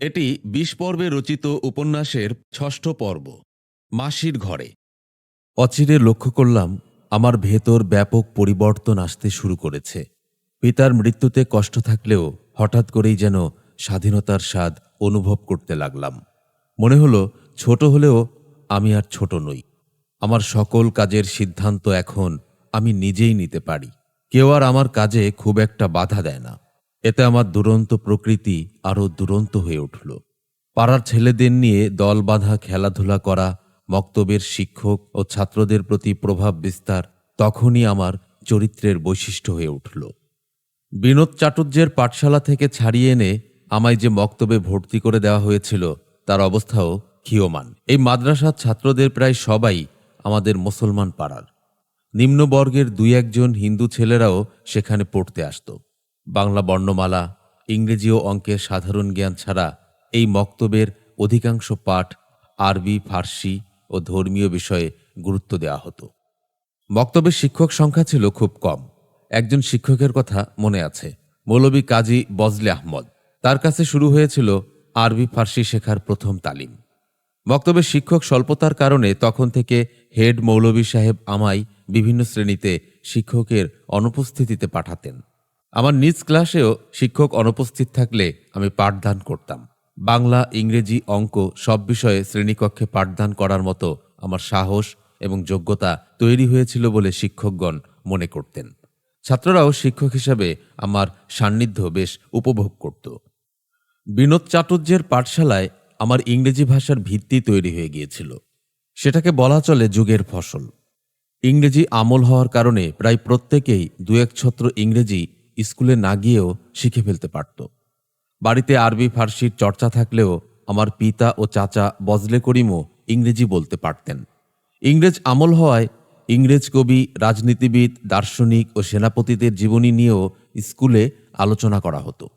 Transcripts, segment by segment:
এটি বিশ পর্বে রচিত উপন্যাসের ষষ্ঠ পর্ব, মাসির ঘরে। অচিরে লক্ষ্য করলাম, আমার ভেতর ব্যাপক পরিবর্তন আসতে শুরু করেছে। পিতার মৃত্যুতে কষ্ট থাকলেও হঠাৎ করেই যেন স্বাধীনতার স্বাদ অনুভব করতে লাগলাম। মনে হলো, ছোট হলেও আমি আর ছোট নই। আমার সকল কাজের সিদ্ধান্ত এখন আমি নিজেই নিতে পারি। কেউ আর আমার কাজে খুব একটা বাধা দেয় না। এতে আমার দুরন্ত প্রকৃতি আরও দুরন্ত হয়ে উঠল। পাড়ার ছেলেদের নিয়ে দল বাঁধা, খেলাধুলা করা, মক্তবের শিক্ষক ও ছাত্রদের প্রতি প্রভাব বিস্তার তখনই আমার চরিত্রের বৈশিষ্ট্য হয়ে উঠল। বিনোদ চাটুর্যের পাঠশালা থেকে ছাড়িয়ে এনে আমায় যে মক্তবে ভর্তি করে দেওয়া হয়েছিল, তার অবস্থাও ক্ষীয়মান। এই মাদ্রাসার ছাত্রদের প্রায় সবাই আমাদের মুসলমান পাড়ার। নিম্নবর্গের দুই একজন হিন্দু ছেলেরাও সেখানে পড়তে আসত। বাংলা বর্ণমালা, ইংরেজি ও অঙ্কের সাধারণ জ্ঞান ছাড়া এই মক্তবের অধিকাংশ পাঠ আরবি, ফার্সি ও ধর্মীয় বিষয়ে গুরুত্ব দেওয়া হতো। বক্তব্যের শিক্ষক সংখ্যা ছিল খুব কম। একজন শিক্ষকের কথা মনে আছে, মৌলবী কাজী বজলে আহমদ। তার কাছে শুরু হয়েছিল আরবি, ফার্সি শেখার প্রথম তালিম। বক্তব্যের শিক্ষক স্বল্পতার কারণে তখন থেকে হেড মৌলবী সাহেব আমায় বিভিন্ন শ্রেণীতে শিক্ষকের অনুপস্থিতিতে পাঠাতেন। আমার নিজ ক্লাসেও শিক্ষক অনুপস্থিত থাকলে আমি পাঠদান করতাম। বাংলা, ইংরেজি অঙ্ক সব বিষয়ে শ্রেণীকক্ষে পাঠদান করার মতো আমার সাহস এবং যোগ্যতা তৈরি হয়েছিল বলে শিক্ষকগণ মনে করতেন। ছাত্ররাও শিক্ষক হিসাবে আমার সান্নিধ্য বেশ উপভোগ করত। বিনোদ চাটুর্যের পাঠশালায় আমার ইংরেজি ভাষার ভিত্তি তৈরি হয়ে গিয়েছিল। সেটাকে বলা চলে যুগের ফসল। ইংরেজি আমল হওয়ার কারণে প্রায় প্রত্যেকেই দু এক ছত্র ইংরেজি স্কুলে না গিয়েও শিখে ফেলতে পারত। বাড়িতে আরবি ফার্সির চর্চা থাকলেও আমার পিতা ও চাচা বজলে করিমও ইংরেজি বলতে পারতেন। ইংরেজ আমল হওয়ায় ইংরেজ কবি, রাজনীতিবিদ, দার্শনিক ও সেনাপতিদের জীবনী নিয়েও স্কুলে আলোচনা করা হতো।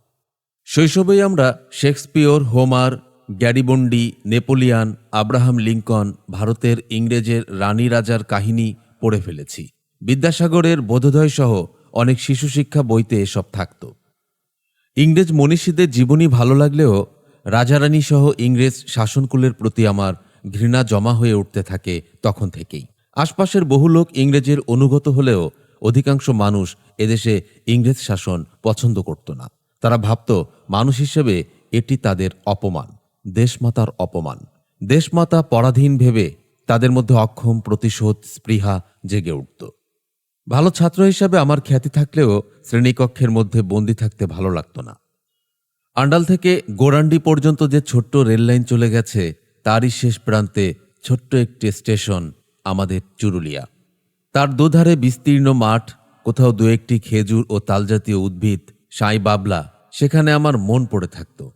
শৈশবেই আমরা Shakespeare, Homer, Garibaldi, Napoleon, Abraham Lincoln, ভারতের ইংরেজের রানী রাজার কাহিনী পড়ে ফেলেছি। বিদ্যাসাগরের বোধোদয় সহ অনেক শিশু শিক্ষা বইতে এসব থাকত। ইংরেজ মনীষীদের জীবনী ভালো লাগলেও রাজারানী সহ ইংরেজ শাসনকুলের প্রতি আমার ঘৃণা জমা হয়ে উঠতে থাকে তখন থেকেই। আশপাশের বহু লোক ইংরেজের অনুগত হলেও অধিকাংশ মানুষ এদেশে ইংরেজ শাসন পছন্দ করত না। তারা ভাবত, মানুষ হিসেবে এটি তাদের অপমান, দেশমাতার অপমান। দেশমাতা পরাধীন ভেবে তাদের মধ্যে অক্ষম, প্রতিশোধ, স্পৃহা জেগে উঠত। ভালো ছাত্র হিসাবে আমার খ্যাতি থাকলেও শ্রেণীকক্ষের মধ্যে বন্দি থাকতে ভালো লাগতো না। আন্ডাল থেকে গোরান্ডি পর্যন্ত যে ছোট্ট রেললাইন চলে গেছে, তারই শেষ প্রান্তে ছোট্ট একটি স্টেশন আমাদের চুরুলিয়া। তার দুধারে বিস্তীর্ণ মাঠ, কোথাও দু একটি খেজুর ও তালজাতীয় উদ্ভিদ, সাই বাবলা, সেখানে আমার মন পড়ে থাকত।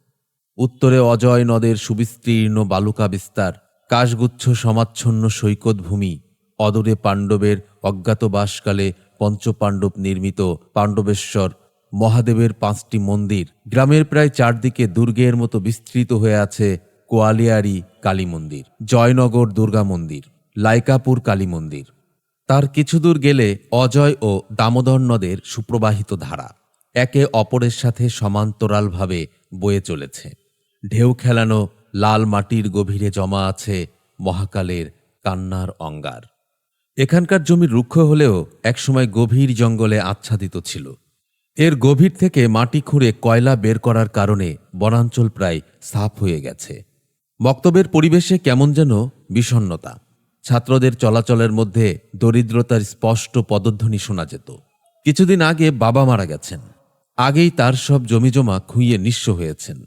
উত্তরে অজয় নদের সুবিস্তীর্ণ বালুকা বিস্তার, কাশগুচ্ছ সমাচ্ছন্ন সৈকত ভূমি অদূরে পাণ্ডবের অজ্ঞাতবাসকালে পঞ্চপাণ্ডব নির্মিত পাণ্ডবেশ্বর মহাদেবের পাঁচটি মন্দির। গ্রামের প্রায় চারদিকে দুর্গের মতো বিস্তৃত হয়ে আছে কোয়ালিয়ারি কালী মন্দির, জয়নগর দুর্গা মন্দির, লাইকাপুর কালী মন্দির। তার কিছু দূর গেলে অজয় ও দামোদর নদের সুপ্রবাহিত ধারা। একে অপরের সাথে সমান্তরালভাবে বয়ে চলেছে। ঢেউ খেলানো লাল মাটির গভীরে জমা আছে মহাকালের কান্নার অঙ্গার। এখানকার জমি রুক্ষ হলেও একসময় গভীর জঙ্গলে আচ্ছাদিত ছিল। এর গভীর থেকে মাটি খুঁড়ে কয়লা বের করার কারণে বনাঞ্চল প্রায় সাফ হয়ে গেছে। বক্তব্যের পরিবেশে কেমন যেন বিষণ্নতা ছাত্রদের চলাচলের মধ্যে দরিদ্রতার স্পষ্ট পদধ্বনি শোনা যেত। কিছুদিন আগে বাবা মারা গেছেন। আগেই তার সব জমিজমা খুইয়ে নিঃস্ব হয়েছেন।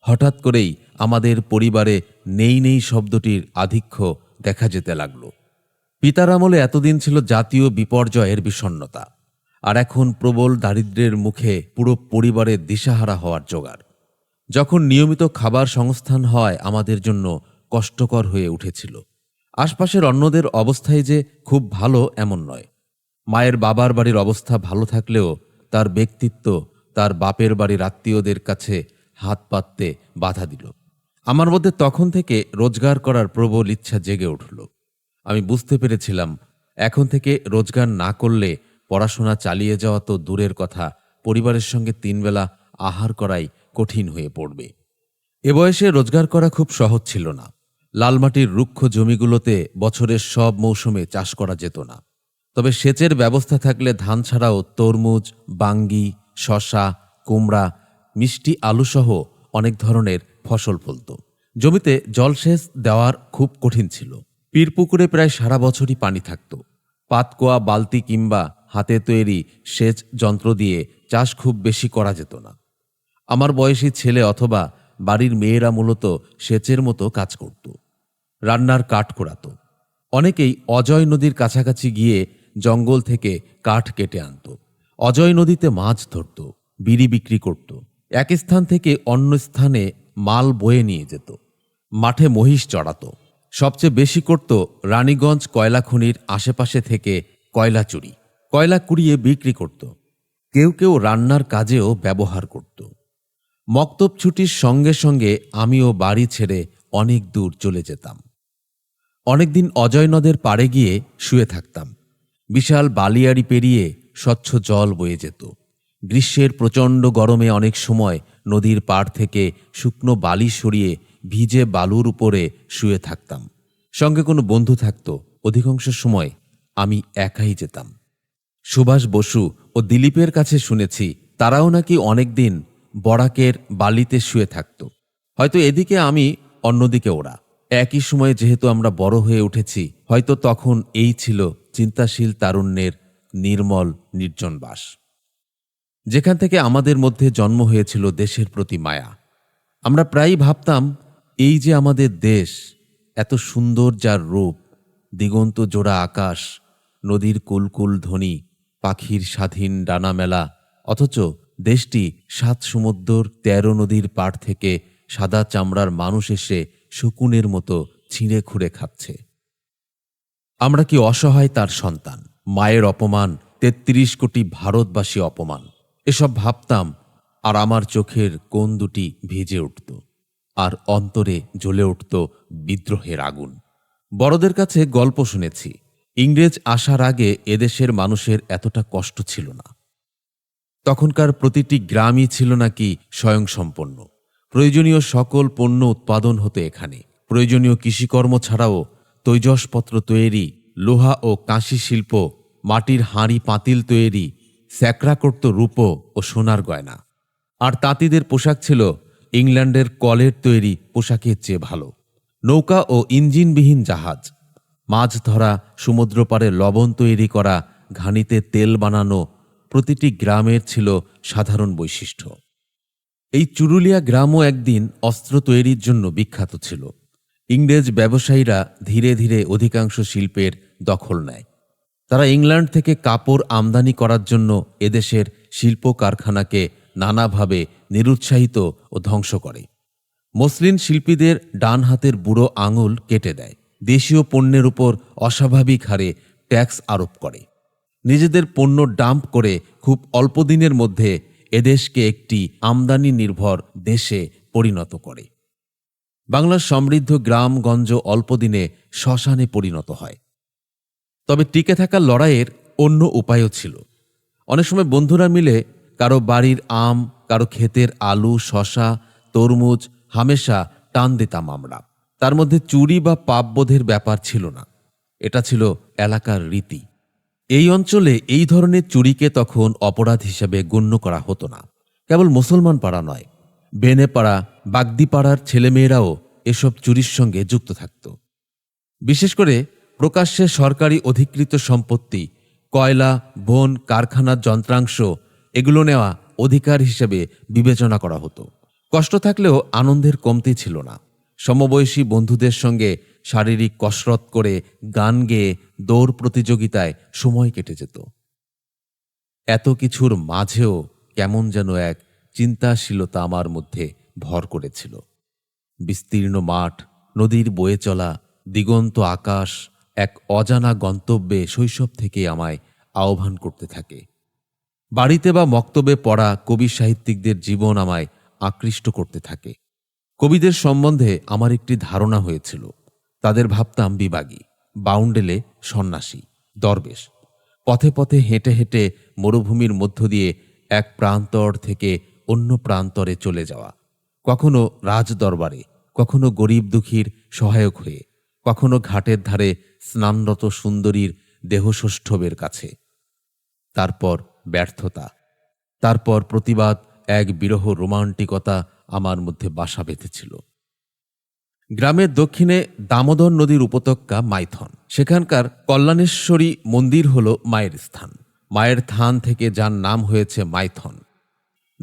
হঠাৎ করেই আমাদের পরিবারে নেই নেই শব্দটির আধিক্য দেখা যেতে লাগল। পিতার আমলে এতদিন ছিল জাতীয় বিপর্যয়ের বিষণ্নতা আর এখন প্রবল দারিদ্র্যের মুখে পুরো পরিবারের দিশাহারা হওয়ার জোগাড়। যখন নিয়মিত খাবার সংস্থান হয়, আমাদের জন্য কষ্টকর হয়ে উঠেছিল। আশপাশের অন্যদের অবস্থায় যে খুব ভালো, এমন নয়। মায়ের বাবার বাড়ির অবস্থা ভালো থাকলেও তার ব্যক্তিত্ব তার বাপের বাড়ির আত্মীয়দের কাছে হাত পাততে বাধা দিল। আমার মধ্যে তখন থেকে রোজগার করার প্রবল ইচ্ছা জেগে উঠল। আমি বুঝতে পেরেছিলাম, এখন থেকে রোজগার না করলে পড়াশোনা চালিয়ে যাওয়া তো দূরের কথা, পরিবারের সঙ্গে তিনবেলা আহার করাই কঠিন হয়ে পড়বে। এ বয়সে রোজগার করা খুব সহজ ছিল না। লালমাটির রুক্ষ জমিগুলোতে বছরের সব মৌসুমে চাষ করা যেত না। তবে সেচের ব্যবস্থা থাকলে ধান ছাড়াও তরমুজ, বাঙ্গি শশা কুমড়া, মিষ্টি, আলুসহ অনেক ধরনের ফসল ফলত। জমিতে জলসেচ দেওয়ার খুব কঠিন ছিল। পীরপুকুরে প্রায় সারা বছরই পানি থাকত। পাতকোয়া, বালতি কিংবা হাতে তৈরি সেচ যন্ত্র দিয়ে চাষ খুব বেশি করা যেত না। আমার বয়সী ছেলে অথবা বাড়ির মেয়েরা মূলত সেচের মতো কাজ করত। রান্নার কাঠ কোড়াত। অনেকেই অজয় নদীর কাছাকাছি গিয়ে জঙ্গল থেকে কাঠ কেটে আনত। অজয় নদীতে মাছ ধরত, বিড়ি বিক্রি করত। এক স্থান থেকে অন্য স্থানে মাল বয়ে নিয়ে যেত। মাঠে মহিষ চড়াত। সবচেয়ে বেশি করত রানীগঞ্জ কয়লা খনির আশেপাশে থেকে কয়লা চুরি। কয়লা কুড়িয়ে বিক্রি করত। কেউ কেউ রান্নার কাজেও ব্যবহার করত। মক্তব ছুটির সঙ্গে সঙ্গে আমিও বাড়ি ছেড়ে অনেক দূর চলে যেতাম। অনেকদিন অজয় নদের পাড়ে গিয়ে শুয়ে থাকতাম। বিশাল বালিয়াড়ি পেরিয়ে স্বচ্ছ জল বয়ে যেত। গ্রীষ্মের প্রচণ্ড গরমে অনেক সময় নদীর পাড় থেকে শুকনো বালি সরিয়ে ভিজে বালুর উপরে শুয়ে থাকতাম। সঙ্গে কোনো বন্ধু থাকত, অধিকাংশ সময় আমি একাই যেতাম। সুভাষ বসু ও দিলীপের কাছে শুনেছি, তারাও নাকি অনেকদিন বরাকের বালিতে শুয়ে থাকত। হয়তো এদিকে আমি, অন্যদিকে ওরা। একই সময়ে যেহেতু আমরা বড় হয়ে উঠেছি, হয়তো তখন এই ছিল চিন্তাশীল তারুণ্যের নির্মল, নির্জন বাস। যেখান থেকে আমাদের মধ্যে জন্ম হয়েছিল দেশের প্রতি মায়া। আমরা প্রায়ই ভাবতাম এই যে আমাদের দেশ এত সুন্দর যার রূপ, দিগন্ত জোড়া আকাশ, নদীর কুলকুল ধ্বনি, পাখির স্বাধীন ডানা মেলা, অথচ দেশটি সাত সমুদ্র তেরো নদীর পাড় থেকে সাদা চামড়ার মানুষ এসে শকুনের মতো ছিঁড়ে খুঁড়ে খাচ্ছে। আমরা কি অসহায় তার সন্তান? মায়ের অপমান, তেত্রিশ কোটি ভারতবাসী অপমান। এসব ভাবতাম আর আমার চোখের কোন দুটি ভিজে উঠত। আর অন্তরে জ্বলে উঠত বিদ্রোহের আগুন। বড়দের কাছে গল্প শুনেছি, ইংরেজ আসার আগে এদেশের মানুষের এতটা কষ্ট ছিল না। তখনকার প্রতিটি গ্রামই ছিল নাকি স্বয়ংসম্পন্ন। প্রয়োজনীয় সকল পণ্য উৎপাদন হতো এখানে। প্রয়োজনীয় কৃষিকর্ম ছাড়াও তৈজসপত্র তৈরি, লোহা ও কাঁসি শিল্প, মাটির হাঁড়ি পাতিল তৈরি স্যাকরা করত রূপ ও সোনার গয়না। আর তাঁতিদের পোশাক ছিল ইংল্যান্ডের কলের তৈরি পোশাকের চেয়ে ভালো। নৌকা ও ইঞ্জিনবিহীন জাহাজ। মাছ ধরা, সমুদ্রপাড়ে লবণ তৈরি করা, ঘানিতে তেল বানানো প্রতিটি গ্রামের ছিল সাধারণ বৈশিষ্ট্য। এই চুরুলিয়া গ্রামও একদিন অস্ত্র তৈরির জন্য বিখ্যাত ছিল। ইংরেজ ব্যবসায়ীরা ধীরে ধীরে অধিকাংশ শিল্পের দখল নেয়। তারা ইংল্যান্ড থেকে কাপড় আমদানি করার জন্য এদেশের শিল্প কারখানাকে নানাভাবে নিরুৎসাহিত ও ধ্বংস করে। মসলিন শিল্পীদের ডান হাতের বুড়ো আঙুল কেটে দেয়। দেশীয় পণ্যের উপর অস্বাভাবিক হারে ট্যাক্স আরোপ করে। নিজেদের পণ্য ডাম্প করে খুব অল্প দিনের মধ্যে এদেশকে একটি আমদানি নির্ভর দেশে পরিণত করে। বাংলার সমৃদ্ধ গ্রামগঞ্জ অল্পদিনে শ্মশানে পরিণত হয়। তবে টিকে থাকার লড়াইয়ের অন্য উপায়ও ছিল। অনেক সময় বন্ধুরা মিলে কারও বাড়ির আম, কারও ক্ষেতের আলু শশা তরমুজ, হামেশা টান দিতাম আমরা। তার মধ্যে চুরি বা পাপবোধের ব্যাপার ছিল না। এটা ছিল এলাকার রীতি। এই অঞ্চলে এই ধরনের চুরিকে তখন অপরাধ হিসেবে গণ্য করা হতো না। কেবল মুসলমান পাড়া নয়, বেনে পাড়া, বাগদি পাড়ার ছেলেমেয়েরাও এসব চুরির সঙ্গে যুক্ত থাকত। বিশেষ করে প্রকাশ্যে সরকারি অধিকৃত সম্পত্তি, কয়লা, বন, কারখানার যন্ত্রাংশ এগুলো নেওয়া অধিকার হিসেবে বিবেচনা করা হতো। কষ্ট থাকলেও আনন্দের কমতি ছিল না। সমবয়সী বন্ধুদের সঙ্গে শারীরিক কসরত করে গান গেয়ে দৌড় প্রতিযোগিতায় সময় কেটে যেত। এত কিছুর মাঝেও কেমন যেন এক চিন্তাশীলতা আমার মধ্যে ভর করেছিল। বিস্তীর্ণ মাঠ, নদীর বয়ে চলা, দিগন্ত আকাশ, এক অজানা গন্তব্যে শৈশব থেকে আমায় আহ্বান করতে থাকে। বাড়িতে বা মক্তবে পড়া কবি সাহিত্যিকদের জীবন আমায় আকৃষ্ট করতে থাকে। কবিদের সম্বন্ধে আমার একটি ধারণা হয়েছিল। তাদের ভাবতাম বিবাগী বাউন্ডেলে সন্ন্যাসী, দরবেশ। পথে পথে হেঁটে হেঁটে মরুভূমির মধ্য দিয়ে এক প্রান্তর থেকে অন্য প্রান্তরে চলে যাওয়া। কখনো রাজ দরবারে কখনো গরিব দুঃখীর সহায়ক হয়ে, কখনো ঘাটের ধারে স্নানরত সুন্দরীর দেহসৌষ্ঠবের কাছে। তারপর ব্যর্থতা। তারপর প্রতিবাদ এক বিরহ রোমান্টিকতা আমার মধ্যে বাসা বেঁধেছিল। গ্রামের দক্ষিণে দামোদর নদীর উপত্যকা মাইথন। সেখানকার কল্যাণেশ্বরী মন্দির হল মায়ের স্থান। মায়ের থান থেকে যার নাম হয়েছে মাইথন।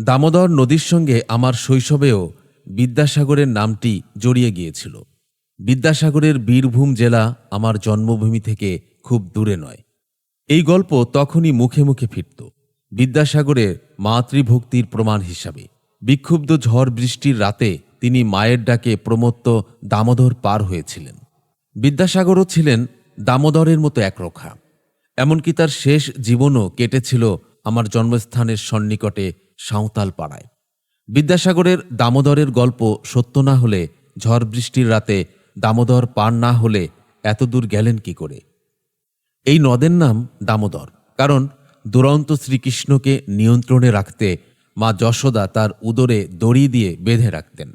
দামোদর নদীর সঙ্গে আমার শৈশবেও বিদ্যাসাগরের নামটি জড়িয়ে গিয়েছিল। বিদ্যাসাগরের বীরভূম জেলা আমার জন্মভূমি থেকে খুব দূরে নয়। এই গল্প তখনই মুখে মুখে ফিরত। বিদ্যাসাগরের মাতৃভক্তির প্রমাণ হিসাবে। বিক্ষুব্ধ ঝড় বৃষ্টির রাতে তিনি মায়ের ডাকে প্রমত্ত দামোদর পার হয়েছিলেন। বিদ্যাসাগরও ছিলেন দামোদরের মতো একরোখা। এমনকি তার শেষ জীবনও কেটেছিল আমার জন্মস্থানের সন্নিকটে সাঁওতাল পাড়ায়। বিদ্যাসাগরের দামোদরের গল্প সত্য না হলে ঝড় বৃষ্টির রাতে দামোদর পার না হলে এতদূর গেলেন কি করে? এই নদের নাম দামোদর, কারণ দুরন্ত শ্রীকৃষ্ণকে নিয়ন্ত্রণে রাখতে মা যশোদা তার উদরে দড়ি দিয়ে বেঁধে রাখতেন,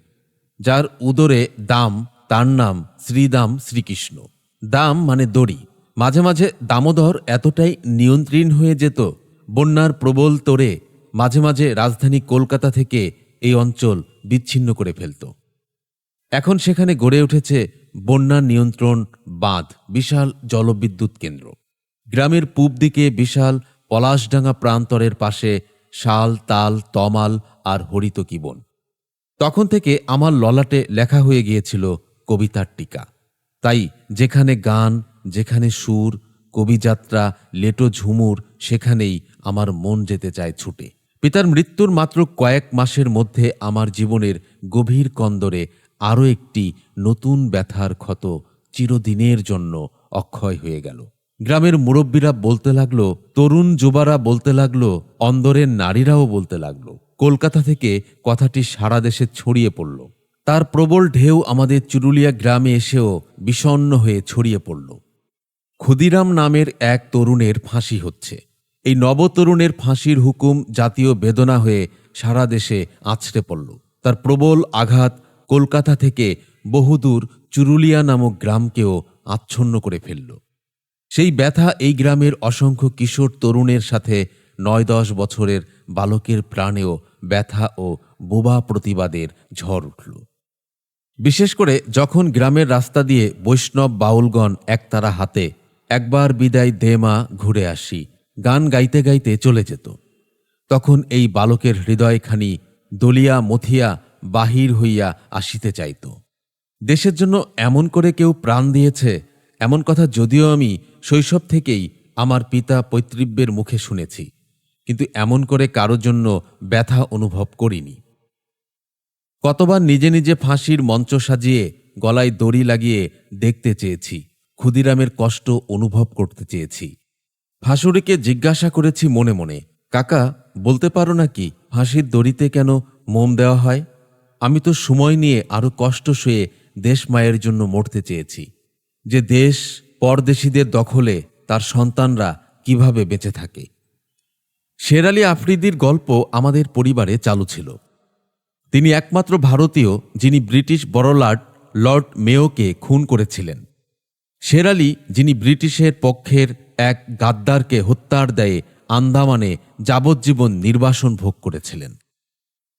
যার উদরে দাম, তার নাম শ্রীদাম শ্রীকৃষ্ণ। দাম মানে দড়ি। মাঝে মাঝে দামোদর এতটাই নিয়ন্ত্রণ হয়ে যেত, বন্যার প্রবল তোরে মাঝে মাঝে রাজধানী কলকাতা থেকে এই অঞ্চল বিচ্ছিন্ন করে ফেলত। এখন সেখানে গড়ে উঠেছে বন্যা নিয়ন্ত্রণ বাঁধ, বিশাল জলবিদ্যুৎ কেন্দ্র। গ্রামের পূব দিকে বিশাল পলাশডাঙ্গা প্রান্তরের পাশে শাল, তাল, তমাল আর হরিত কিবন। তখন থেকে আমার ললাটে লেখা হয়ে গিয়েছিল কবিতার টিকা। তাই যেখানে গান, যেখানে সুর, কবিযাত্রা, লেটো ঝুমুর, সেখানেই আমার মন যেতে চায় ছুটে। পিতার মৃত্যুর মাত্র কয়েক মাসের মধ্যে আমার জীবনের গভীর কন্দরে আরও একটি নতুন ব্যথার ক্ষত চিরদিনের জন্য অক্ষয় হয়ে গেল। গ্রামের মুরব্বীরা বলতে লাগল, তরুণ যুবারা বলতে লাগল, অন্দরের নারীরাও বলতে লাগল। কলকাতা থেকে কথাটি সারা দেশে ছড়িয়ে পড়ল। তার প্রবল ঢেউ আমাদের চুরুলিয়া গ্রামে এসেও বিষণ্ণ হয়ে ছড়িয়ে পড়ল। ক্ষুদিরাম নামের এক তরুণের ফাঁসি হচ্ছে। এই নবতরুণের ফাঁসির হুকুম জাতীয় বেদনা হয়ে সারা দেশে আছড়ে পড়ল। তার প্রবল আঘাত কলকাতা থেকে বহুদূর চুরুলিয়া নামক গ্রামকেও আচ্ছন্ন করে ফেলল। সেই ব্যথা এই গ্রামের অসংখ্য কিশোর তরুণের সাথে নয় দশ বছরের বালকের প্রাণেও ব্যথা ও বোবা প্রতিবাদের ঝড় উঠল। বিশেষ করে যখন গ্রামের রাস্তা দিয়ে বৈষ্ণব বাউলগণ একতারা হাতে একবার বিদায় দে মা, ঘুরে আসি গান গাইতে গাইতে চলে যেত। তখন এই বালকের হৃদয়খানি দলিয়া, মথিয়া বাহির হইয়া আসিতে চাইত। দেশের জন্য এমন করে কেউ প্রাণ দিয়েছে, এমন কথা যদিও আমি শৈশব থেকেই আমার পিতা পৈতৃব্যের মুখে শুনেছি, কিন্তু এমন করে কারোর জন্য ব্যথা অনুভব করিনি। কতবার নিজে নিজে ফাঁসির মঞ্চ সাজিয়ে গলায় দড়ি লাগিয়ে দেখতে চেয়েছি, ক্ষুদিরামের কষ্ট অনুভব করতে চেয়েছি। ফাঁসুরিকে জিজ্ঞাসা করেছি মনে মনে, কাকা, বলতে পারো নাকি ফাঁসির দড়িতে কেন মোম দেওয়া হয়? আমি তো সময় নিয়ে আরও কষ্ট সয়ে দেশ মায়ের জন্য মরতে চেয়েছি। যে দেশ পরদেশীদের দখলে তার সন্তানরা কীভাবে বেঁচে থাকে। শের শেরালি আফ্রিদির গল্প আমাদের পরিবারে চালু ছিল। তিনি একমাত্র ভারতীয় যিনি ব্রিটিশ বড়লাট লর্ড মেয়োকে খুন করেছিলেন। শের আলী যিনি ব্রিটিশের পক্ষের এক গাদ্দারকে হত্যার দায়ে আন্দামানে যাবজ্জীবন নির্বাসন ভোগ করেছিলেন।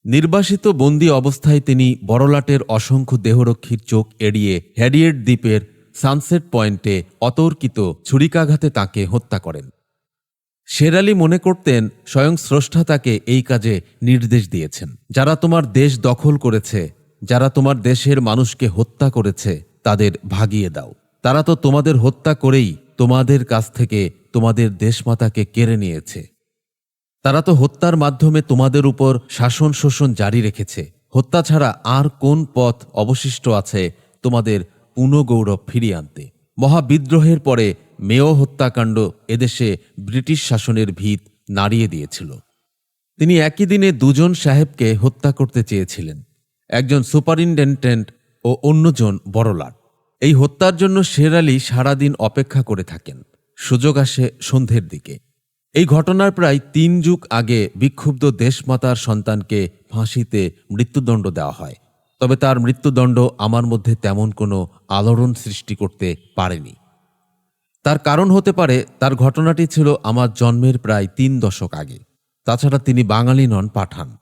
নির্বাসিত বন্দী অবস্থায় তিনি বড়লাটের অসংখ্য দেহরক্ষীর চোখ এড়িয়ে হ্যারিয়েট দ্বীপের সানসেট পয়েন্টে অতর্কিত ছুরিকাঘাতে তাকে হত্যা করেন। শেরালি মনে করতেন স্বয়ং স্রষ্টা তাকে এই কাজে নির্দেশ দিয়েছেন। যারা তোমার দেশ দখল করেছে, যারা তোমার দেশের মানুষকে হত্যা করেছে, তাদের ভাগিয়ে দাও। তারা তো তোমাদের হত্যা করেই তোমাদের কাছ থেকে তোমাদের দেশমাতাকে কেড়ে নিয়েছে। তারা তো হত্যার মাধ্যমে তোমাদের উপর শাসন শোষণ জারি রেখেছে। হত্যা ছাড়া আর কোন পথ অবশিষ্ট আছে তোমাদের পুনঃগৌরব ফিরিয়ে আনতে। মহাবিদ্রোহের পরে মেয় হত্যাকাণ্ড এদেশে ব্রিটিশ শাসনের ভিত নাড়িয়ে দিয়েছিল। তিনি একই দিনে দুজন সাহেবকে হত্যা করতে চেয়েছিলেন, একজন সুপারিনটেন্ডেন্ট ও অন্যজন বড়লাট। এই হত্যার জন্য শের আলী সারাদিন অপেক্ষা করে থাকেন। সুযোগ আসে সন্ধ্যের দিকে। এই ঘটনার প্রায় তিন যুগ আগে বিক্ষুব্ধ দেশমাতার সন্তানকে ফাঁসিতে মৃত্যুদণ্ড দেওয়া হয়। তবে তার মৃত্যুদণ্ড আমার মধ্যে তেমন কোনো আলোড়ন সৃষ্টি করতে পারেনি। তার কারণ হতে পারে তার ঘটনাটি ছিল আমার জন্মের প্রায় তিন দশক আগে। তাছাড়া তিনি বাঙালি নন, পাঠান।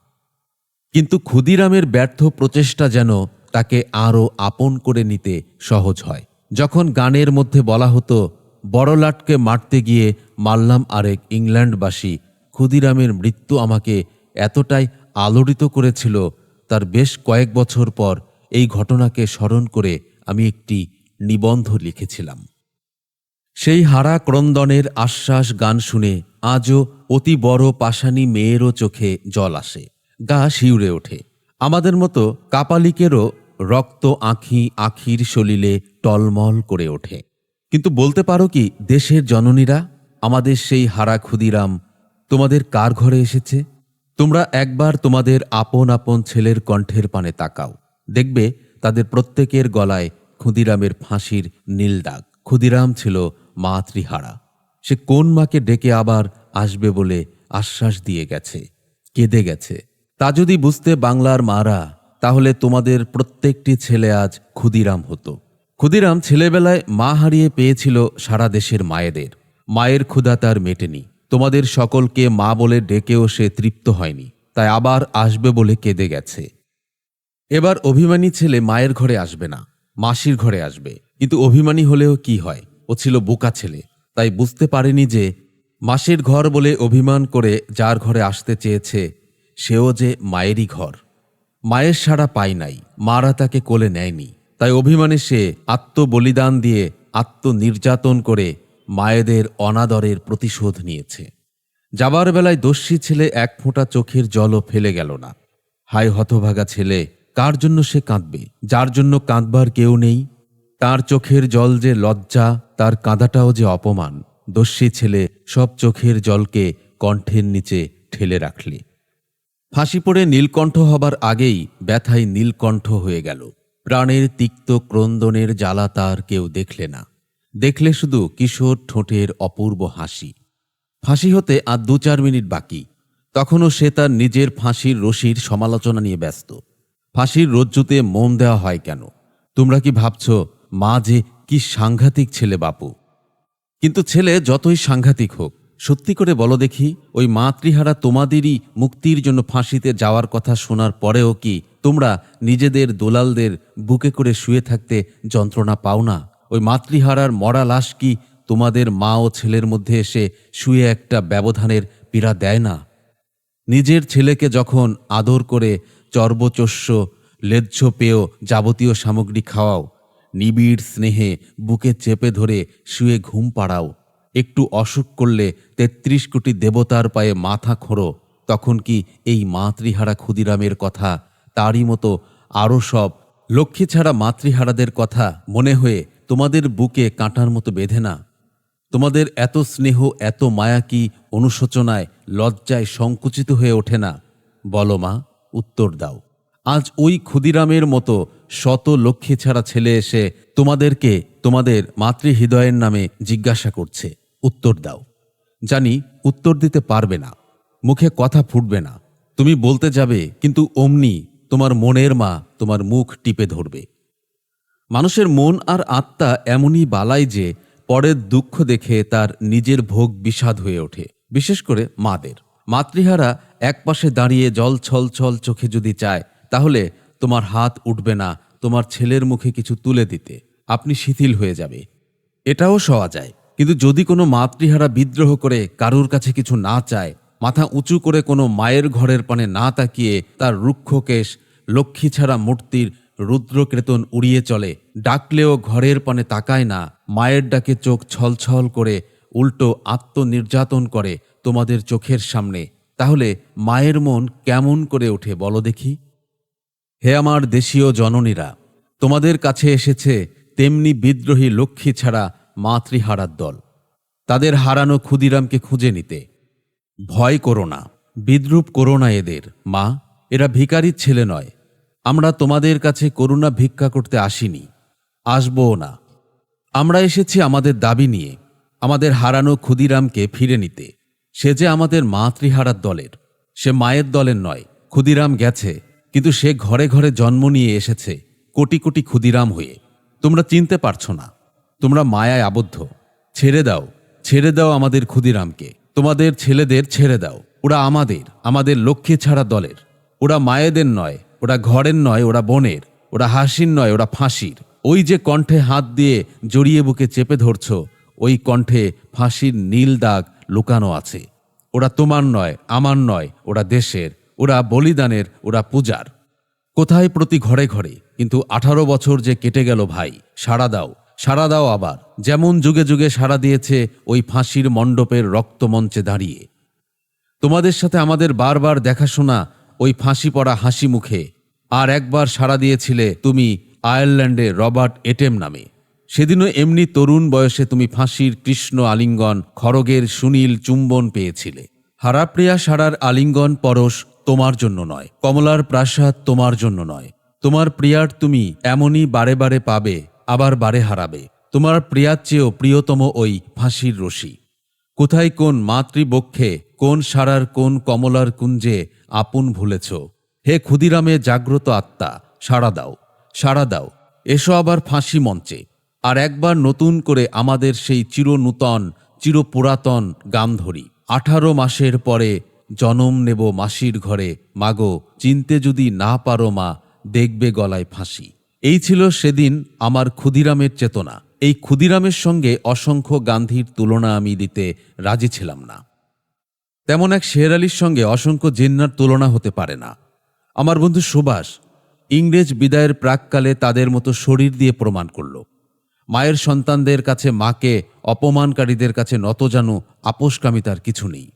কিন্তু ক্ষুদিরামের ব্যর্থ প্রচেষ্টা যেন তাকে আরও আপন করে নিতে সহজ হয়। যখন গানের মধ্যে বলা হতো বড়লাটকে মারতে গিয়ে মারলাম আরেক ইংল্যান্ডবাসী। ক্ষুদিরামের মৃত্যু আমাকে এতটাই আলোড়িত করেছিল, তার বেশ কয়েক বছর পর এই ঘটনাকে স্মরণ করে আমি একটি নিবন্ধ লিখেছিলাম। সেই হারা ক্রন্দনের আশ্বাস গান শুনে আজও অতি বড় পাষাণী মেয়েরও চোখে জল আসে, গা শিউরে ওঠে। আমাদের মতো কাপালিকেরও রক্ত আঁখি আখির সলিলে টলমল করে ওঠে। কিন্তু বলতে পারো কি, দেশের জননীরা, আমাদের সেই হারা ক্ষুদিরাম তোমাদের কার ঘরে এসেছে? তোমরা একবার তোমাদের আপন আপন ছেলের কণ্ঠের পানে তাকাও। দেখবে তাদের প্রত্যেকের গলায় ক্ষুদিরামের ফাঁসির নীল দাগ। ক্ষুদিরাম ছিল মাতৃহারা। সে কোন মাকে ডেকে আবার আসবে বলে আশ্বাস দিয়ে গেছে, কেঁদে গেছে। তা যদি বুঝতে বাংলার মারা, তাহলে তোমাদের প্রত্যেকটি ছেলে আজ ক্ষুদিরাম হতো। ক্ষুদিরাম ছেলেবেলায় মা হারিয়ে পেয়েছিল সারা দেশের মায়েদের। মায়ের ক্ষুধা তার মেটেনি। তোমাদের সকলকে মা বলে ডেকেও সে তৃপ্ত হয়নি। তাই আবার আসবে বলে কেঁদে গেছে। এবার অভিমানী ছেলে মায়ের ঘরে আসবে না। মাসির ঘরে আসবে। কিন্তু অভিমানী হলেও কি হয়? ও ছিল বোকা ছেলে। তাই বুঝতে পারেনি যে মাসির ঘর বলে অভিমান করে যার ঘরে আসতে চেয়েছে, সেও যে মায়েরই ঘর। মায়ের সাড়া পায় নাই। মারা তাকে কোলে নেয়নি। তাই অভিমানে সে আত্মবলিদান দিয়ে আত্মনির্যাতন করে মায়েদের অনাদরের প্রতিশোধ নিয়েছে। যাবার বেলায় দস্যি ছেলে এক ফোঁটা চোখের জলও ফেলে গেল না। হায় হতভাগা ছেলে, কার জন্য সে কাঁদবে? যার জন্য কাঁদবার কেউ নেই? তার চোখের জল যে লজ্জা, তার কাঁদাটাও যে অপমান। দস্যি ছেলে সব চোখের জলকে কণ্ঠের নিচে ঠেলে রাখলে। ফাঁসি পড়ে নীলকণ্ঠ হবার আগেই ব্যথায় নীলকণ্ঠ হয়ে গেল। প্রাণের তিক্ত ক্রন্দনের জ্বালা তার কেউ দেখলে না। দেখলে শুধু কিশোর ঠোঁটের অপূর্ব হাসি। ফাঁসি হতে আর দু চার মিনিট বাকি। তখনও সে তার নিজের ফাঁসির রশির সমালোচনা নিয়ে ব্যস্ত। ফাঁসির রজ্জুতে মন দেওয়া হয় কেন? তোমরা কি ভাবছ, মা যে কি সাংঘাতিক ছেলে বাপু? কিন্তু ছেলে যতই সাংঘাতিক হোক সত্যি করে বলো দেখি, ওই মাতৃহারা তোমাদেরই মুক্তির জন্য ফাঁসিতে যাওয়ার কথা শোনার পরেও কি তোমরা নিজেদের দোলালদের বুকে করে শুয়ে থাকতে যন্ত্রণা পাও না? ওই মাতৃহারার মরা লাশ কি তোমাদের মা ও ছেলের মধ্যে এসে শুয়ে একটা ব্যবধানের পীড়া দেয় না? নিজের ছেলেকে যখন আদর করে চর্বচস্য, লেজ্জ পেয় যাবতীয় সামগ্রী খাওয়াও, নিবিড় স্নেহে বুকে চেপে ধরে শুয়ে ঘুম পাড়াও একটু অসুখ করলে তেত্রিশ কোটি দেবতার পায়ে মাথা খোঁড়ো, তখন কি এই মাতৃহারা ক্ষুদিরামের কথা, তারই মতো আরও সব লক্ষ্মী ছাড়া মাতৃহারাদের কথা মনে হয়ে তোমাদের বুকে কাঁটার মতো বেঁধে না? তোমাদের এত স্নেহ, এত মায়া কি অনুশোচনায়, লজ্জায় সংকুচিত হয়ে ওঠে না? বলো মা, উত্তর দাও। আজ ওই ক্ষুদিরামের মতো শত লক্ষ্মী ছাড়া ছেলে এসে তোমাদেরকে তোমাদের মাতৃহৃদয়ের নামে জিজ্ঞাসা করছে। উত্তর দাও। জানি উত্তর দিতে পারবে না। মুখে কথা ফুটবে না। তুমি বলতে যাবে, কিন্তু অমনি তোমার মনের মা তোমার মুখ টিপে ধরবে। মানুষের মন আর আত্মা এমনই বালাই যে পরের দুঃখ দেখে তার নিজের ভোগ বিষাদ হয়ে ওঠে, বিশেষ করে মাদের। মাতৃহারা একপাশে দাঁড়িয়ে জল ছল ছল চোখে যদি চায়, তাহলে তোমার হাত উঠবে না তোমার ছেলের মুখে কিছু তুলে দিতে। আপনি শিথিল হয়ে যাবে। এটাও সওয়া যায়। কিন্তু যদি কোনো মাতৃহারা বিদ্রোহ করে, কারুর কাছে কিছু না চায়, মাথা উঁচু করে কোনো মায়ের ঘরের পানে না তাকিয়ে তার রুক্ষ কেশ লক্ষ্মী ছাড়া মূর্তির রুদ্রকেতন উড়িয়ে চলে, ডাকলেও ঘরের পানে তাকায় না, মায়ের ডাকে চোখ ছলছল করে, উল্টো আত্মনির্যাতন করে তোমাদের চোখের সামনে। তাহলে মায়ের মন কেমন করে ওঠে বলো দেখি? হে আমার দেশীয় জননীরা, তোমাদের কাছে এসেছে তেমনি বিদ্রোহী লক্ষ্মী ছাড়া মাতৃহারার দল। তাদের হারানো ক্ষুদিরামকে খুঁজে নিতে। ভয় করো না, বিদ্রুপ করো না এদের। মা, এরা ভিকারির ছেলে নয়। আমরা তোমাদের কাছে করুণা ভিক্ষা করতে আসিনি। আসবও না। আমরা এসেছি আমাদের দাবি নিয়ে, আমাদের হারানো ক্ষুদিরামকে ফিরে নিতে। সে যে আমাদের মাতৃহারার দলের। সে মায়ের দলের নয়, ক্ষুদিরাম গেছে, কিন্তু সে ঘরে ঘরে জন্ম নিয়ে এসেছে, কোটি কোটি ক্ষুদিরাম হয়ে। তোমরা চিনতে পারছ না। তোমরা মায়ায় আবদ্ধ। ছেড়ে দাও ছেড়ে দাও আমাদের ক্ষুদিরামকে। তোমাদের ছেলেদের ছেড়ে দাও। ওরা আমাদের আমাদের লক্ষ্মী ছাড়া দলের। ওরা মায়েদের নয়, ওরা ঘরের নয়, ওরা বোনের। ওরা হাসির নয়, ওরা ফাঁসির। ওই যে কণ্ঠে হাত দিয়ে জড়িয়ে বুকে চেপে ধরছ, ওই কণ্ঠে ফাঁসির নীল দাগ লুকানো আছে। ওরা তোমার নয়, আমার নয়, ওরা দেশের। ওরা বলিদানের, ওরা পূজার। কোথায় প্রতি ঘরে ঘরে? কিন্তু আঠারো বছর যে কেটে গেল ভাই, সাড়া দাও। সাড়া দাও আবার। যেমন যুগে যুগে সাড়া দিয়েছে ওই ফাঁসির মণ্ডপের রক্তমঞ্চে দাঁড়িয়ে। তোমাদের সাথে আমাদের বারবার দেখাশোনা ওই ফাঁসি পড়া হাসি মুখে। আর একবার সাড়া দিয়েছিলে তুমি আয়ারল্যান্ডে রবার্ট এটেম নামে। সেদিনও এমনি তরুণ বয়সে তুমি ফাঁসির কৃষ্ণ আলিঙ্গন, খড়গের সুনীল চুম্বন পেয়েছিলে। হারাপ্রিয়া সারার আলিঙ্গন পরশ তোমার জন্য নয়, কমলার প্রাসাদ তোমার জন্য নয়। তোমার প্রিয়ার তুমি এমনই বারে বারে পাবে আবার বারে হারাবে। তোমার প্রিয়ার চেয়েও প্রিয়তম ওই ফাঁসির রশি। কোথায় কোন মাতৃবক্ষে, কোন সারার কোন কমলার কুঞ্জে আপন ভুলেছ? হে ক্ষুদিরামে জাগ্রত আত্মা, সাড়া দাও সাড়া দাও, এসো আবার ফাঁসি মঞ্চে। আর একবার নতুন করে আমাদের সেই চিরনূতন, চিরপুরাতন গান ধরি আঠারো মাসের পরে জনম নেব মাসির ঘরে। মাগো, চিনতে যদি না পারো মা, দেখবে গলায় ফাঁসি। এই ছিল সেদিন আমার ক্ষুদিরামের চেতনা। এই ক্ষুদিরামের সঙ্গে অসংখ্য গান্ধীর তুলনা আমি দিতে রাজি ছিলাম না। তেমন এক শের আলীর সঙ্গে অসংখ্য জিন্নার তুলনা হতে পারে না। আমার বন্ধু সুভাষ ইংরেজ বিদায়ের প্রাককালে তাদের মতো শরীর দিয়ে প্রমাণ করল। মায়ের সন্তানদের কাছে মাকে, অপমানকারীদের কাছে নতজানু আপোষকামিতার কিছু নেই।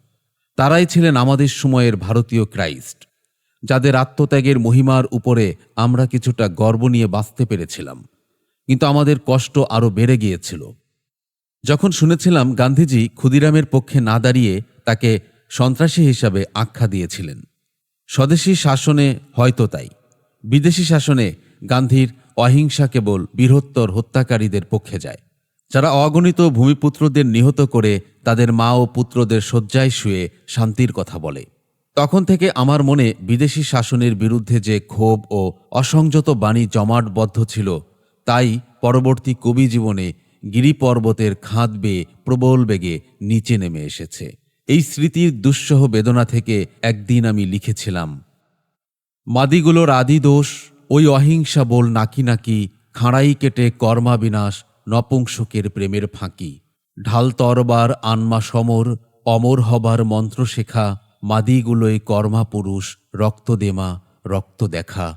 তারাই ছিলেন আমাদের সময়ের ভারতীয় ক্রাইস্ট। যাদের আত্মত্যাগের মহিমার উপরে আমরা কিছুটা গর্ব নিয়ে বাঁচতে পেরেছিলাম। কিন্তু আমাদের কষ্ট আরও বেড়ে গিয়েছিল। যখন শুনেছিলাম গান্ধীজি ক্ষুদিরামের পক্ষে না দাঁড়িয়ে তাকে সন্ত্রাসী হিসাবে আখ্যা দিয়েছিলেন। স্বদেশী শাসনে হয়তো তাই। বিদেশি শাসনে গান্ধীর অহিংসা কেবল বৃহত্তর হত্যাকারীদের পক্ষে যায়। যারা অগণিত ভূমিপুত্রদের নিহত করে তাদের মা ও পুত্রদের শয্যায় শুয়ে শান্তির কথা বলে। তখন থেকে আমার মনে বিদেশি শাসনের বিরুদ্ধে যে ক্ষোভ ও অসংযত বাণী জমাটবদ্ধ ছিল, তাই পরবর্তী কবি জীবনে গিরিপর্বতের খাঁদ বেয়ে প্রবল বেগে নিচে নেমে এসেছে। এই স্মৃতির দুঃসহ বেদনা থেকে একদিন আমি লিখেছিলাম, মাদিগুলোর আদি দোষ, ওই অহিংসা বল নাকি নাকি খাঁড়াই কেটে কর্মা বিনাশ নপুংসকের প্রেমের ফাঁকি। ঢাল তরবার আনমা সমর, অমর হবার মন্ত্র শেখা মাদিগুলোয় কর্মা পুরুষ রক্ত দেমা রক্ত দেখা।